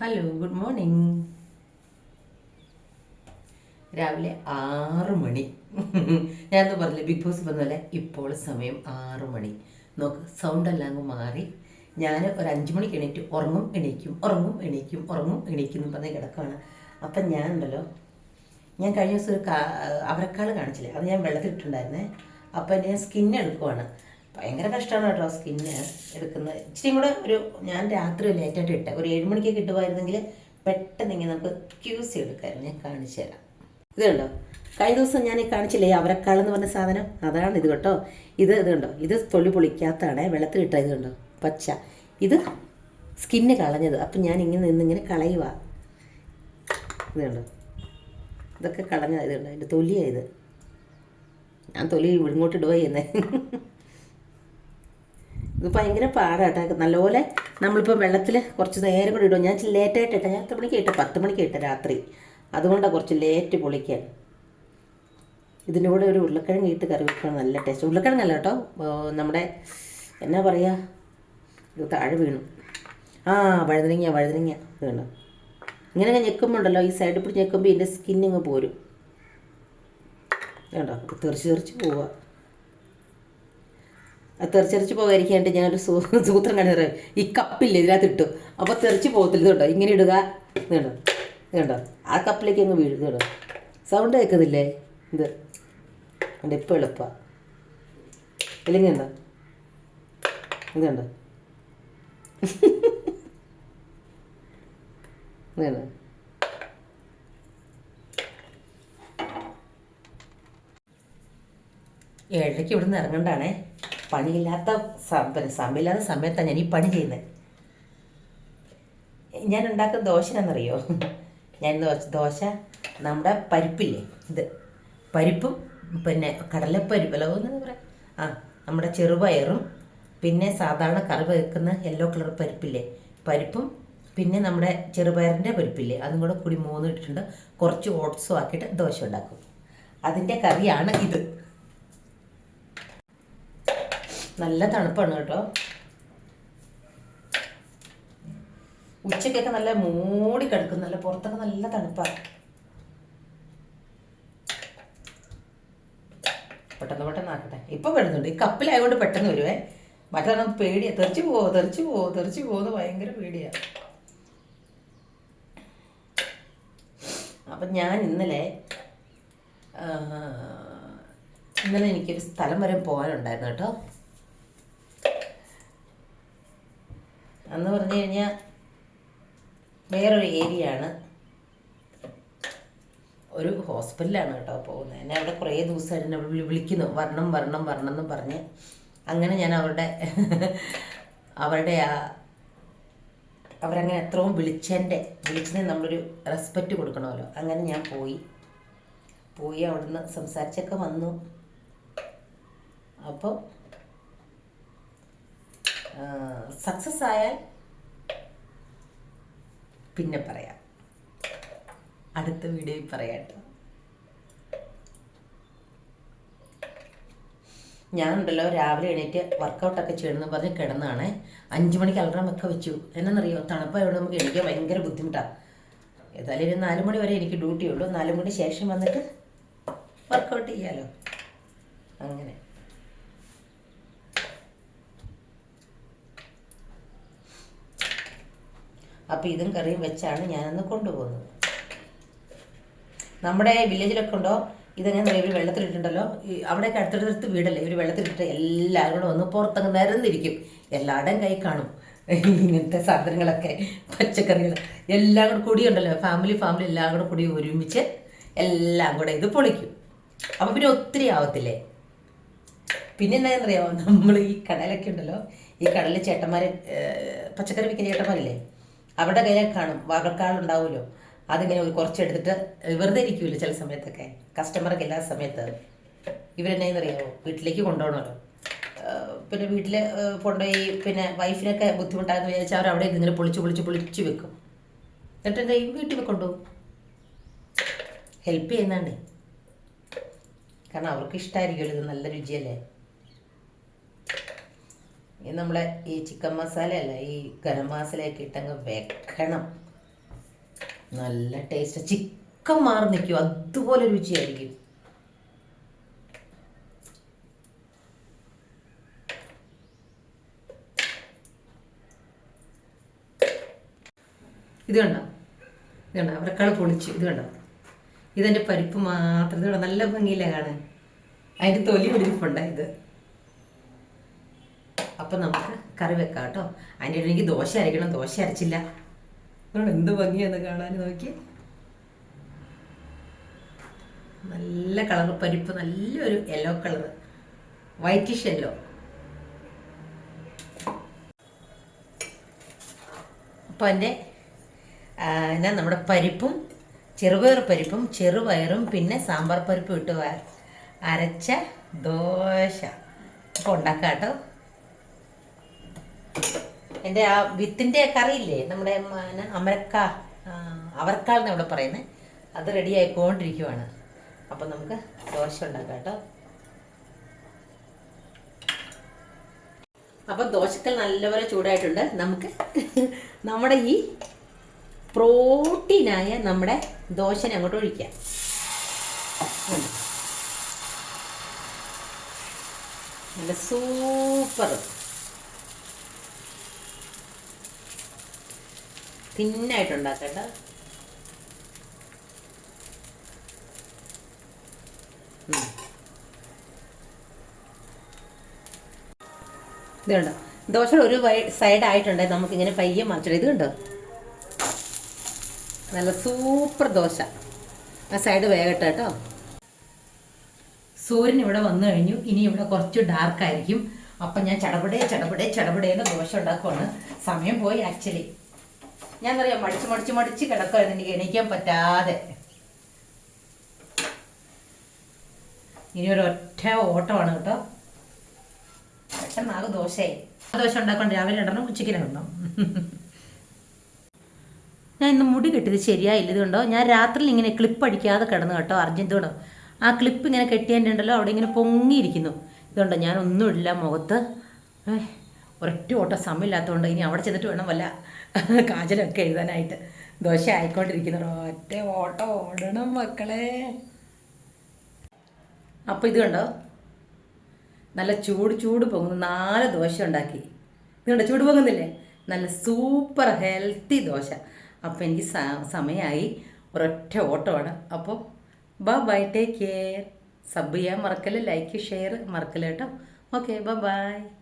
Hello good morning രാവിലെ ആറ് മണി. ഞാനൊന്ന് പറഞ്ഞില്ല ബിഗ് ബോസ് പറഞ്ഞല്ലേ ഇപ്പോൾ സമയം ആറ് മണി. നോക്ക് സൗണ്ട് എല്ലാം അങ്ങ് മാറി. ഞാൻ ഒരു അഞ്ച് മണിക്ക് എണീറ്റ് ഉറങ്ങും എണീക്കും ഉറങ്ങും എണീക്കും ഉറങ്ങും എണീക്കും എന്ന് പറഞ്ഞ് കിടക്കുകയാണ് അപ്പം ഞാൻ ഉണ്ടല്ലോ ഞാൻ കഴിഞ്ഞ ദിവസം ഒരു അവരക്കാൾ കാണിച്ചില്ലേ? അത് ഞാൻ വെള്ളത്തിലിട്ടുണ്ടായിരുന്നേ. അപ്പം ഞാൻ സ്കിന്നെടുക്കുവാണ് ഭയങ്കര കഷ്ടമാണ് കേട്ടോ സ്കിന്ന് എടുക്കുന്നത്. ഇച്ചിരി കൂടെ ഒരു ഞാൻ രാത്രി ലേറ്റായിട്ട് ഇട്ട. ഒരു ഏഴ് മണിക്ക് കിട്ടുമായിരുന്നെങ്കിൽ പെട്ടെന്ന് ഇങ്ങനെ നമുക്ക് ക്യൂസ് എടുക്കാമായിരുന്നു ഞാൻ കാണിച്ചു തരാം. ഇത് കണ്ടോ? കഴിഞ്ഞ ദിവസം ഞാൻ കാണിച്ചില്ലേ അവരക്കാൾ എന്ന് പറഞ്ഞ സാധനം? അതാണ് ഇത് കേട്ടോ. ഇത് ഇത് കണ്ടോ? ഇത് തൊള്ളി പൊളിക്കാത്തതാണ്. വെള്ളത്തിലിട്ട ഇത് കണ്ടോ? പച്ച. ഇത് സ്കിന്ന് കളഞ്ഞത്. അപ്പം ഞാൻ ഇങ്ങനെ നിന്നിങ്ങനെ കളയുക. ഇത് കണ്ടോ? ഇതൊക്കെ കളഞ്ഞ ഇത് കണ്ടോ? എന്റെ തൊലിയാണ് ഇത്. ഞാൻ തൊലി ഇങ്ങോട്ട് ഇടുക ചെയ്യുന്നേ. ഇത് ഭയങ്കര പാടാട്ടോ. നല്ലപോലെ നമ്മളിപ്പോൾ വെള്ളത്തിൽ കുറച്ച് നേരം കൂടി ഇടും. ഞാൻ ലേറ്റായിട്ട് ഇട്ട. ഞാൻ എത്ര മണിക്ക് ഇട്ട? പത്ത് മണിക്ക് ഇട്ട രാത്രി. അതുകൊണ്ടാണ് കുറച്ച് ലേറ്റ് പൊളിക്കാൻ ഇതിന്റെ കൂടെ ഒരു ഉരുളക്കിഴങ്ങ് ഇട്ട് കറി വെക്കാൻ നല്ല ടേസ്റ്റ് ഉരുളക്കിഴങ്ങല്ല കേട്ടോ. നമ്മുടെ എന്നാ പറയുക ഇത് താഴെ വീണു. ആ വഴുതനങ്ങ വഴുതനങ്ങ ഇത് കണ്ടോ ഇങ്ങനെ ഞെക്കുമ്പോൾ ഉണ്ടല്ലോ ഈ സൈഡിൽ പിടിച്ച് ഞെക്കുമ്പോൾ ഇതിന്റെ സ്കിന്നിങ്ങ് പോരും. കണ്ടോ? തെറിച്ച് തെറിച്ച് പോവുക തെറിച്ചെറിച്ച് പോകാതിരിക്കാണ്ട് ഞാനൊരു സൂ സൂത്രം കണ്ടു ഈ കപ്പില്ലേ ഇതിനകത്ത് ഇട്ടു അപ്പോൾ തെറിച്ച് പോകത്തില്ല. കേട്ടോ ഇങ്ങനെ ഇടുക. കേട്ടോ ആ കപ്പിലേക്ക് അങ്ങ് വീഴും. കേട്ടോ സൗണ്ട് കേൾക്കുന്നില്ലേ? ഇത് കണ്ടോ? ഇപ്പോൾ എളുപ്പമാണ് ഇല്ലെങ്കിൽ എന്താ ഇതുണ്ട് കണ്ടോ? ഇത് കണ്ടോ? ഏഴരയ്ക്ക് ഇവിടുന്ന് ഇറങ്ങണ്ടാണേ. പണിയില്ലാത്ത പിന്നെ സമയമില്ലാത്ത സമയത്താണ് ഞാൻ ഈ പണി ചെയ്യുന്നത് ഞാൻ ഉണ്ടാക്കുന്ന ദോശ എന്നറിയോ ഞാൻ ദോശ ദോശ നമ്മുടെ പരിപ്പില്ലേ ഇത്? പരിപ്പും പിന്നെ കടലപ്പരിപ്പ് അല്ല എന്ന് പറയാം. ആ നമ്മുടെ ചെറുപയറും പിന്നെ സാധാരണ കറി വെക്കുന്ന യെല്ലോ കളർ പരിപ്പില്ലേ? പരിപ്പും പിന്നെ നമ്മുടെ ചെറുപയറിന്റെ പരിപ്പില്ലേ? അതും കൂടെ കൂടി മൂന്ന് ഇട്ടിട്ടുണ്ട്. കുറച്ച് ഓട്സും ആക്കിയിട്ട് ദോശ ഉണ്ടാക്കും. അതിന്റെ കറിയാണ് ഇത്. നല്ല തണുപ്പാണ് കേട്ടോ. ഉച്ചക്കൊക്കെ നല്ല മൂടി കിടക്കും നല്ല പുറത്തൊക്കെ നല്ല തണുപ്പാണ് പെട്ടെന്ന് പെട്ടെന്ന് ആക്കട്ടെ. ഇപ്പൊ വരുന്നുണ്ട് ഈ കപ്പിലായതുകൊണ്ട് പെട്ടെന്ന് വരുവേ. മറ്റൊന്നും പേടിയാ. തെറിച്ചു പോവോ തെറിച്ചു പോവോ തെറിച്ചു പോകുന്നത് ഭയങ്കര പേടിയാ. അപ്പം ഞാൻ ഇന്നലെ ഇന്നലെ എനിക്കൊരു സ്ഥലം വരെ പോകാനുണ്ടായിരുന്നു കേട്ടോ. അന്ന് പറഞ്ഞു കഴിഞ്ഞാൽ വേറൊരു ഏരിയ ആണ് ഒരു ഹോസ്പിറ്റലാണ് കേട്ടോ പോകുന്നത്. എന്നെ അവിടെ കുറേ ദിവസമായിട്ട് എന്നെ വിളി- വിളിക്കുന്നു. വരണം വരണം വരണം എന്ന് പറഞ്ഞ് അങ്ങനെ ഞാൻ അവരുടെ അവരുടെ ആ അവരങ്ങനെ എത്രയും വിളിച്ചതിന്റെ വിളിച്ചതിന് നമ്മളൊരു റെസ്പെക്റ്റ് കൊടുക്കണമല്ലോ. അങ്ങനെ ഞാൻ പോയി. പോയി അവിടുന്ന് സംസാരിച്ചൊക്കെ വന്നു. അപ്പോൾ സക്സസ് ആയാൽ പിന്നെ പറയാം. അടുത്ത വീഡിയോയിൽ പറയാട്ടോ ഞാനുണ്ടല്ലോ രാവിലെ എണീറ്റ് വർക്കൗട്ടൊക്കെ ചെയ്യണമെന്ന് പറഞ്ഞ് കിടന്നാണ്. അഞ്ച് മണിക്ക് അലറാം ഒക്കെ വെച്ചു. എന്നറിയോ തണുപ്പായതുകൊണ്ട് നമുക്ക് എണീക്കാൻ ഭയങ്കര ബുദ്ധിമുട്ടാണ് ഏതായാലും ഒരു നാല് മണി വരെ എനിക്ക് ഡ്യൂട്ടി ഉള്ളൂ. നാല് മണി ശേഷം വന്നിട്ട് വർക്കൗട്ട് ചെയ്യാലോ. അങ്ങനെ. അപ്പോൾ ഇതും കറിയും വെച്ചാണ് ഞാനന്ന് കൊണ്ടുപോകുന്നത്. നമ്മുടെ വില്ലേജിലൊക്കെ ഉണ്ടോ? ഇതെങ്ങനെ ഇവർ വെള്ളത്തിലിട്ടുണ്ടല്ലോ. അവിടെയൊക്കെ അടുത്തടുത്ത് വീടല്ലേ? ഇവർ വെള്ളത്തിലിട്ട് എല്ലാവരും കൂടെ വന്ന് പുറത്തങ്ങ് നിരന്നിരിക്കും. എല്ലാവരുടെയും കൈ കാണും. ഇങ്ങനത്തെ സാധനങ്ങളൊക്കെ പച്ചക്കറികൾ. എല്ലാം കൂടെ കൂടിയുണ്ടല്ലോ. ഫാമിലി ഫാമിലി എല്ലാം കൂടെ കൂടി ഒരുമിച്ച് എല്ലാം കൂടെ ഇത് പൊളിക്കും. അപ്പോൾ പിന്നെ ഒത്തിരി ആവത്തില്ലേ? പിന്നെ എന്താണെന്നറിയാമോ നമ്മൾ ഈ കടലൊക്കെ ഉണ്ടല്ലോ. ഈ കടലിൽ ചേട്ടന്മാർ പച്ചക്കറി വിൽക്കുന്ന ചേട്ടന്മാരില്ലേ? അവരുടെ കയ്യിൽ കാണും. വാകൾക്കാളുണ്ടാവുമല്ലോ അതിങ്ങനെ കുറച്ചെടുത്തിട്ട് വെറുതെ ഇരിക്കുമല്ലോ ചില സമയത്തൊക്കെ. കസ്റ്റമർക്ക് എല്ലാ സമയത്ത്. ഇവരെന്നറിയാമോ വീട്ടിലേക്ക് കൊണ്ടുപോകണമല്ലോ. പിന്നെ വീട്ടിൽ കൊണ്ടുപോയി പിന്നെ വൈഫിനൊക്കെ ബുദ്ധിമുട്ടായെന്ന് വിചാരിച്ചാൽ അവർ അവിടെ ഇങ്ങനെ പൊളിച്ച് പൊളിച്ച് പൊളിച്ച് വെക്കും. എന്നിട്ട് എന്താ വീട്ടിൽ കൊണ്ടുപോകും. ഹെൽപ്പ് ചെയ്യുന്നതാണ്. കാരണം അവർക്ക് ഇഷ്ടമായിരിക്കുമല്ലോ ഇത് നല്ല രുചിയല്ലേ? ഈ നമ്മളെ ഈ ചിക്കൻ മസാല അല്ല ഈ ഗരം മസാലയൊക്കെ ഇട്ടങ്ങ് വെക്കണം. നല്ല ടേസ്റ്റ് ചിക്കൻ മാറി നിൽക്കും. അതുപോലെ രുചിയായിരിക്കും. ഇത് കണ്ടോ? ഇത് കണ്ടോ? അവരെക്കാൾ പൊളിച്ചു. ഇത് കണ്ടോ? ഇതെന്റെ പരിപ്പ് മാത്രം. ഇത് നല്ല ഭംഗിയില്ല കാണാൻ? അതിന്റെ തൊലി പിടിപ്പുണ്ട് ഇത്? അപ്പം നമുക്ക് കറി വെക്കാം കേട്ടോ. അതിന്റെ ഇടയിൽ എനിക്ക് ദോശ അരയ്ക്കണം ദോശ അരച്ചില്ല. അതുകൊണ്ട് എന്ത് ഭംഗിയാന്ന് കാണാൻ നോക്കി നല്ല കളർ പരിപ്പ് നല്ലൊരു യെല്ലോ കളർ വൈറ്റിഷ് യെല്ലോ അപ്പോൾ എന്റെ ഞാൻ നമ്മുടെ പരിപ്പും ചെറുപയർ പരിപ്പും ചെറുപയറും പിന്നെ സാമ്പാർ പരിപ്പും ഇട്ട് അരച്ച ദോശ. അപ്പോൾ ഉണ്ടാക്കാം കേട്ടോ. എന്റെ ആ വിത്തിന്റെ കറിയില്ലേ നമ്മുടെ അമരക്ക അവർക്കാൾ ഇവിടെ പറയുന്നത് അത് റെഡി ആയിക്കൊണ്ടിരിക്കുവാണ്. അപ്പം നമുക്ക് ദോശ ഉണ്ടാക്കാം കേട്ടോ. അപ്പം ദോശക്കൽ നല്ലപോലെ ചൂടായിട്ടുണ്ട്. നമുക്ക് നമ്മുടെ ഈ പ്രോട്ടീനായ നമ്മുടെ ദോശനെ അങ്ങോട്ട് ഒഴിക്കാം. നല്ല സൂപ്പർ. തിന്നായിട്ടുണ്ടാക്കട്ടോ ഉം. ഇത് ഒരു സൈഡ് ആയിട്ടുണ്ട്. നമുക്കിങ്ങനെ പയ്യെ മറിച്ചിടും. ഇത് കണ്ടോ? നല്ല സൂപ്പർ ദോശ. ആ സൈഡ് വേഗട്ടെ കേട്ടോ. സൂര്യൻ ഇവിടെ വന്നു കഴിഞ്ഞു. ഇനി ഇവിടെ കുറച്ച് ഡാർക്കായിരിക്കും അപ്പം ഞാൻ ചടപടേ ചടപടേ ചടപടേന്ന് ദോശ ഉണ്ടാക്കുവാണ്. സമയം പോയി ആക്ച്വലി ഞാൻ പറയാം മടിച്ച് മടിച്ച് മടിച്ച് കിടക്കുമായിരുന്നു എനിക്ക് എണീക്കാൻ പറ്റാതെ. ഇനി ഒരു ഒറ്റ ഓട്ടമാണ് കേട്ടോ. പെട്ടെന്നാകും ദോശയായി. ദോശ ഉണ്ടാക്കൊണ്ട്. രാവിലെ ഇടണം ഉച്ചയ്ക്ക് ഇടണം ഞാൻ ഇന്ന് മുടി കെട്ടിയത് ശരിയായില്ല. ഇതുകൊണ്ടോ? ഞാൻ രാത്രിയിൽ ഇങ്ങനെ ക്ലിപ്പ് അടിക്കാതെ കിടന്നു കേട്ടോ അർജന്റോട്. ആ ക്ലിപ്പ് ഇങ്ങനെ കെട്ടിയതിന്റെ ഉണ്ടല്ലോ അവിടെ ഇങ്ങനെ പൊങ്ങിയിരിക്കുന്നു. ഇതുകൊണ്ടോ? ഞാനൊന്നുമില്ല മുഖത്ത്. ഏഹ്, ഒരൊറ്റ ഓട്ടം സമയമില്ലാത്തതുകൊണ്ട് ഇനി അവിടെ ചെന്നിട്ട് വേണം വല്ല കാജലൊക്കെ എഴുതാനായിട്ട്. ദോശ ആയിക്കൊണ്ടിരിക്കുന്നു. ഒറ്റ ഓട്ടം ഓടണം മക്കളെ. അപ്പോൾ ഇത് കണ്ടോ? നല്ല ചൂട് ചൂട് പൊങ്ങുന്നു. നാല് ദോശ ഉണ്ടാക്കി. ഇത് ചൂട് പൊങ്ങുന്നില്ലേ? നല്ല സൂപ്പർ ഹെൽത്തി ദോശ. അപ്പോൾ എനിക്ക് സമയമായി ഒരൊറ്റ ഓട്ടമാണ്. അപ്പോൾ ബ ബൈ ടേക്ക് കെയർ. സബ് ചെയ്യാൻ മറക്കൽ ലൈക്ക് ഷെയർ മറക്കൽ കേട്ടോ? Okay bye